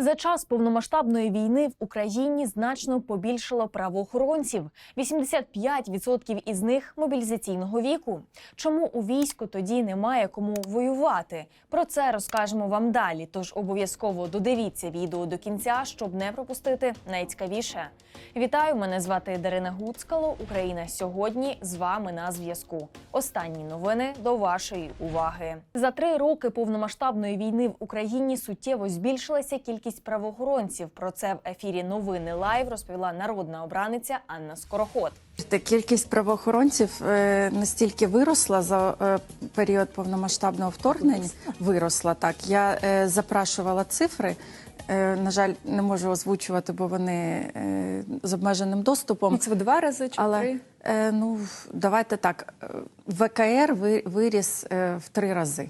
За час повномасштабної війни в Україні значно побільшало правоохоронців. 85% із них мобілізаційного віку. Чому у війську тоді немає кому воювати? Про це розкажемо вам далі. Тож обов'язково додивіться відео до кінця, щоб не пропустити найцікавіше. Вітаю! Мене звати Дарина Гуцкало. Україна сьогодні з вами на зв'язку. Останні новини до вашої уваги. За три роки повномасштабної війни в Україні суттєво збільшилася кількість правоохоронців. Про це в ефірі Новини Лайв розповіла народна обраниця Анна Скороход. Та Кількість правоохоронців е, настільки виросла за е, період повномасштабного вторгнення. Виросла так. Я е, запрашувала цифри. На жаль, не можу озвучувати, бо вони з обмеженим доступом. Це в два рази чи Але три? ну давайте так. ВКР ви- виріс в три рази.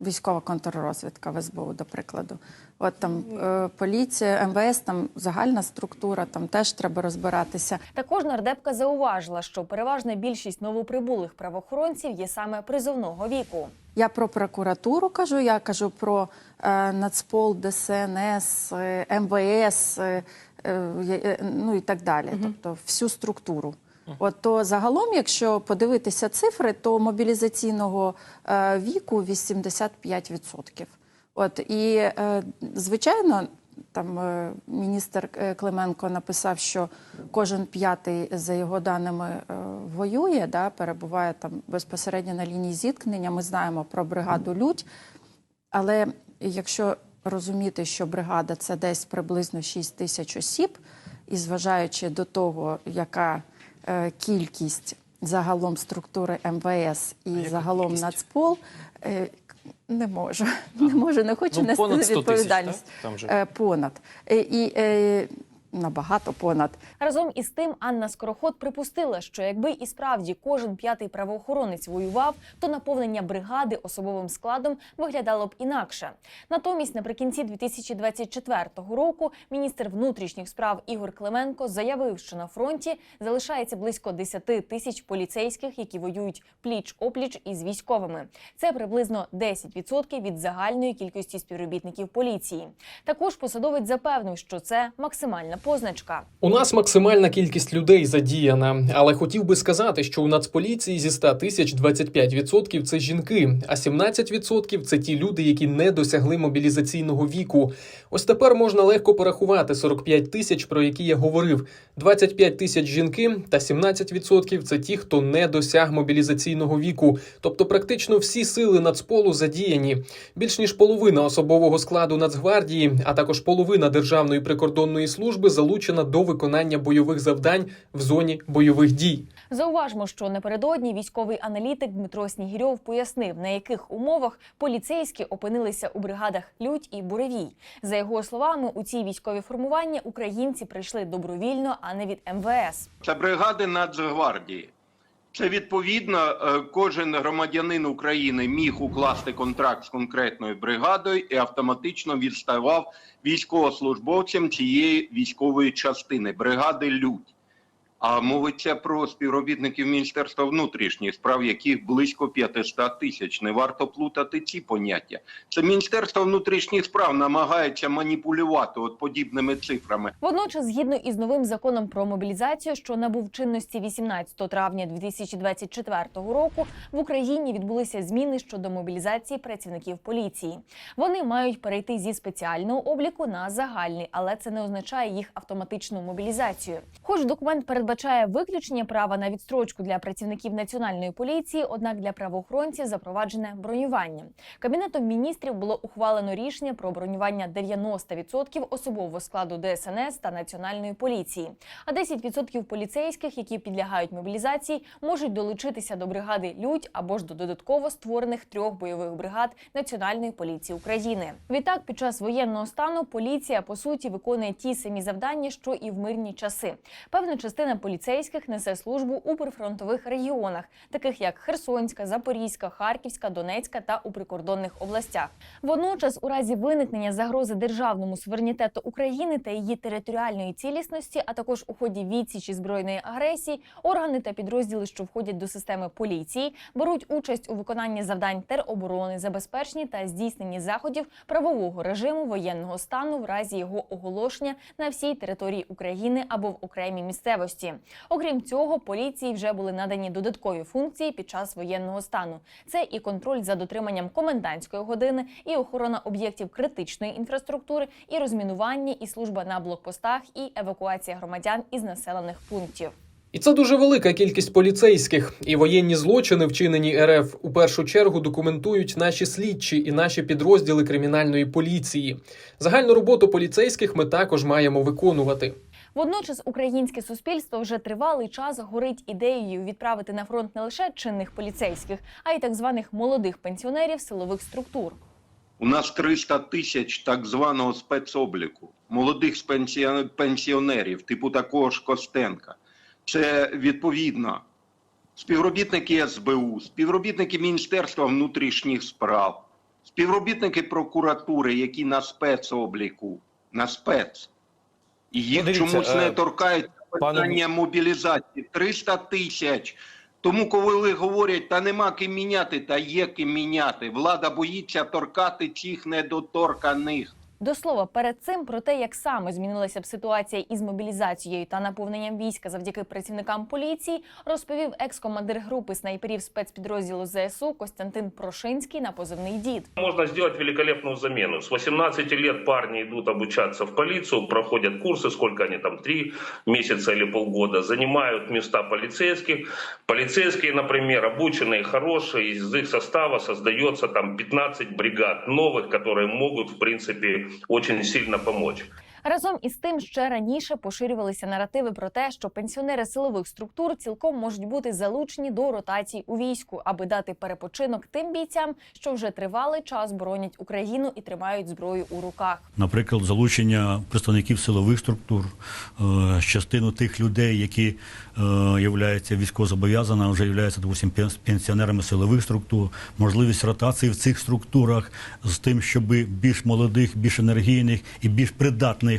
Військова контррозвідка в СБУ, до прикладу. От там е, поліція, МВС, там загальна структура, там теж треба розбиратися. Також нардепка зауважила, що переважна більшість новоприбулих правоохоронців є саме призовного віку. Я про прокуратуру кажу, я кажу про е, Нацпол, ДСНС, е, МВС, е, е, ну і так далі. Тобто всю структуру. От то загалом, якщо подивитися цифри, то мобілізаційного е, віку 85%. От і е, звичайно, там е, міністр е, Клименко написав, що кожен п'ятий, за його даними, е, воює, да, перебуває там безпосередньо на лінії зіткнення. Ми знаємо про бригаду Людь. Але якщо розуміти, що бригада це десь приблизно 6 тисяч осіб, і зважаючи до того, яка кількість загалом структури МВС і а загалом кількість? Нацпол, е, не можу, не можу, не хочу Ну, нести понад 100 тисяч, відповідальність. так? Там же. Е, понад. І, і е, набагато понад. Разом із тим Анна Скороход припустила, що якби і справді кожен п'ятий правоохоронець воював, то наповнення бригади особовим складом виглядало б інакше. Натомість, наприкінці 2024 року, міністр внутрішніх справ Ігор Клименко заявив, що на фронті залишається близько 10 тисяч поліцейських, які воюють пліч опліч із військовими. Це приблизно 10% від загальної кількості співробітників поліції. Також посадовець запевнив, що це максимальна позначка. У нас максимальна кількість людей задіяна, але хотів би сказати, що у Нацполіції зі 100 тисяч 25% – це жінки, а 17% – це ті люди, які не досягли мобілізаційного віку. Ось тепер можна легко порахувати 45 тисяч, про які я говорив. 25 тисяч жінки та 17% – це ті, хто не досяг мобілізаційного віку. Тобто практично всі сили Нацполу задіяні. Більш ніж половина особового складу Нацгвардії, а також половина Державної прикордонної служби залучена до виконання бойових завдань в зоні бойових дій. Зауважмо, що напередодні військовий аналітик Дмитро Снігірьов пояснив, на яких умовах поліцейські опинилися у бригадах Людь і Буревій. За його словами, у ці військові формування українці прийшли добровільно, а не від МВС. Це бригади Нацгвардії. Це відповідно е, кожен громадянин України міг укласти контракт з конкретною бригадою і автоматично відставав військовослужбовцям цієї військової частини бригади Людь. А мовиться про співробітників Міністерства внутрішніх справ, яких близько 500 тисяч. Не варто плутати ці поняття. Це Міністерство внутрішніх справ намагається маніпулювати от подібними цифрами. Водночас, згідно із новим законом про мобілізацію, що набув чинності 18 травня 2024 року, в Україні відбулися зміни щодо мобілізації працівників поліції. Вони мають перейти зі спеціального обліку на загальний, але це не означає їх автоматичну мобілізацію. Хоч документ передбачає виключення права на відстрочку для працівників національної поліції, однак для правоохоронців запроваджене бронювання. Кабінетом міністрів було ухвалено рішення про бронювання 90% особового складу ДСНС та національної поліції. А 10% поліцейських, які підлягають мобілізації, можуть долучитися до бригади Людь або ж до додатково створених трьох бойових бригад Національної поліції України. Відтак, під час воєнного стану поліція по суті виконує ті самі завдання, що і в мирні часи. Певна частина поліцейських несе службу у прифронтових регіонах, таких як Херсонська, Запорізька, Харківська, Донецька та у прикордонних областях. Водночас, у разі виникнення загрози державному суверенітету України та її територіальної цілісності, а також у ході відсічі збройної агресії, органи та підрозділи, що входять до системи поліції, беруть участь у виконанні завдань тероборони, забезпеченні та здійсненні заходів правового режиму воєнного стану в разі його оголошення на всій території України або в окремій місцевості. Окрім цього, поліції вже були надані додаткові функції під час воєнного стану. Це і контроль за дотриманням комендантської години, і охорона об'єктів критичної інфраструктури, і розмінування, і служба на блокпостах, і евакуація громадян із населених пунктів. І це дуже велика кількість поліцейських. І воєнні злочини, вчинені РФ, у першу чергу документують наші слідчі і наші підрозділи кримінальної поліції. Загальну роботу поліцейських ми також маємо виконувати. Водночас українське суспільство вже тривалий час горить ідеєю відправити на фронт не лише чинних поліцейських, а й так званих молодих пенсіонерів силових структур. У нас 300 тисяч так званого спецобліку, молодих пенсіонерів, типу такого ж Костенка. Це відповідно співробітники СБУ, співробітники Міністерства внутрішніх справ, співробітники прокуратури, які на спецобліку, на спец. І їх Ну, дивіться, чомусь е, не торкається пане питання мобілізації. 300 тисяч. Тому, коли говорять, та нема ким міняти, та є ким міняти. Влада боїться торкати цих недоторканих. До слова, перед цим про те, як саме змінилася б ситуація із мобілізацією та наповненням війська завдяки працівникам поліції, розповів екс-командир групи снайперів спецпідрозділу ЗСУ Костянтин Прошинський на позивний дід. Можно сделать великолепную замену. С 18 лет парни идут обучаться в полицию, проходят курсы, сколько они там, три месяца или полгода, занимают места полицейских. Полицейские, например, обученные, хорошие, из их состава создается там 15 бригад новых, которые могут, в принципе, очень сильно помочь. Разом із тим, ще раніше поширювалися наративи про те, що пенсіонери силових структур цілком можуть бути залучені до ротацій у війську, аби дати перепочинок тим бійцям, що вже тривалий час боронять Україну і тримають зброю у руках. Наприклад, залучення представників силових структур, е, частину тих людей, які е, являються військовозобов'язаними, вже являються допустим, пен- пенсіонерами силових структур, можливість ротації в цих структурах з тим, щоб більш молодих, більш енергійних і більш придатних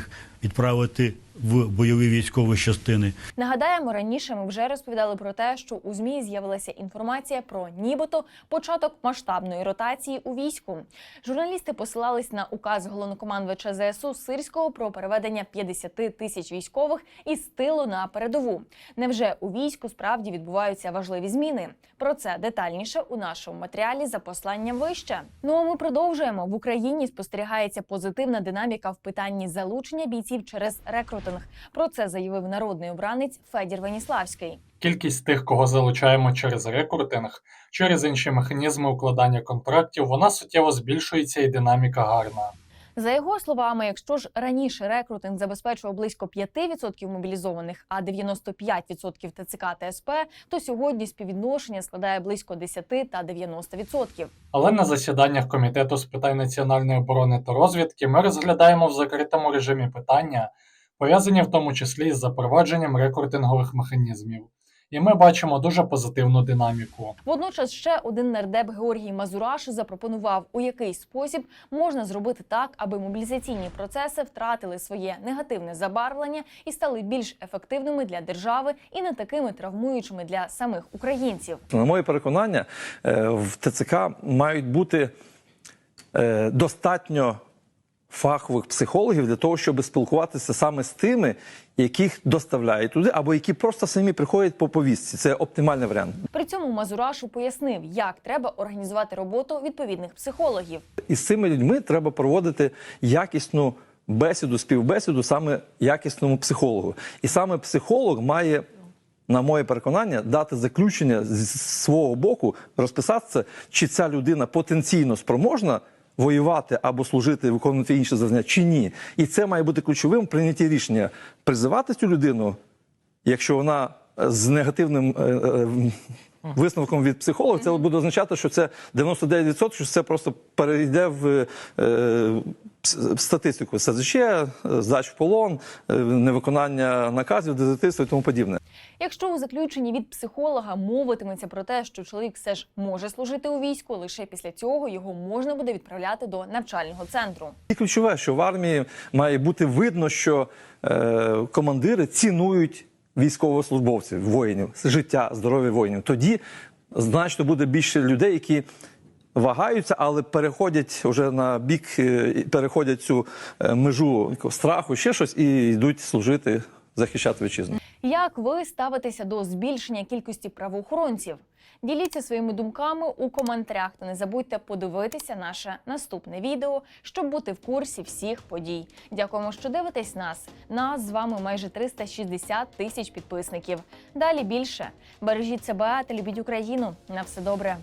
відправити в бойові військові частини. Нагадаємо, раніше ми вже розповідали про те, що у змі з'явилася інформація про нібито початок масштабної ротації у війську. Журналісти посилались на указ головнокомандувача ЗСУ Сирського про переведення 50 тисяч військових із тилу на передову. Невже у війську справді відбуваються важливі зміни? Про це детальніше у нашому матеріалі за посланням вище. Ну а ми продовжуємо в Україні. Спостерігається позитивна динаміка в питанні залучення бійців через рекрутинг. Про це заявив народний обранець Федір Веніславський. Кількість тих, кого залучаємо через рекрутинг, через інші механізми укладання контрактів, вона суттєво збільшується і динаміка гарна. За його словами, якщо ж раніше рекрутинг забезпечував близько 5% мобілізованих, а 95% ТЦК та СП, то сьогодні співвідношення складає близько 10 та 90%. Але на засіданнях комітету з питань національної оборони та розвідки ми розглядаємо в закритому режимі питання, пов'язані в тому числі з запровадженням рекрутингових механізмів. І ми бачимо дуже позитивну динаміку. Водночас ще один нардеп Георгій Мазураш запропонував, у який спосіб можна зробити так, аби мобілізаційні процеси втратили своє негативне забарвлення і стали більш ефективними для держави і не такими травмуючими для самих українців. На моє переконання, е, в ТЦК мають бути е, достатньо фахових психологів для того, щоб спілкуватися саме з тими, яких доставляють туди, або які просто самі приходять по повістці. Це оптимальний варіант. При цьому Мазурашу пояснив, як треба організувати роботу відповідних психологів. І з цими людьми треба проводити якісну бесіду, співбесіду саме якісному психологу. І саме психолог має. На моє переконання, дати заключення з свого боку, розписатися, чи ця людина потенційно спроможна воювати або служити, виконувати інші завдання, чи ні. І це має бути ключовим прийнятті рішення. Призивати цю людину, якщо вона е, з негативним е, е, висновком від психолога, це буде означати, що це 99%, що це просто перейде в е, статистику СЗЧ, е, здач в полон, е, невиконання наказів, дезертирство і тому подібне. Якщо у заключенні від психолога мовитиметься про те, що чоловік все ж може служити у війську, лише після цього його можна буде відправляти до навчального центру. І ключове, що в армії має бути видно, що е, командири цінують військовослужбовців, воїнів, життя, здоров'я воїнів. Тоді значно буде більше людей, які вагаються, але переходять вже на бік, е, переходять цю е, межу страху, ще щось, і йдуть служити, захищати вітчизну. Як ви ставитеся до збільшення кількості правоохоронців? Діліться своїми думками у коментарях та не забудьте подивитися наше наступне відео, щоб бути в курсі всіх подій. Дякуємо, що дивитесь нас. Нас з вами майже 360 тисяч підписників. Далі більше бережіть себе та любіть Україну. На все добре.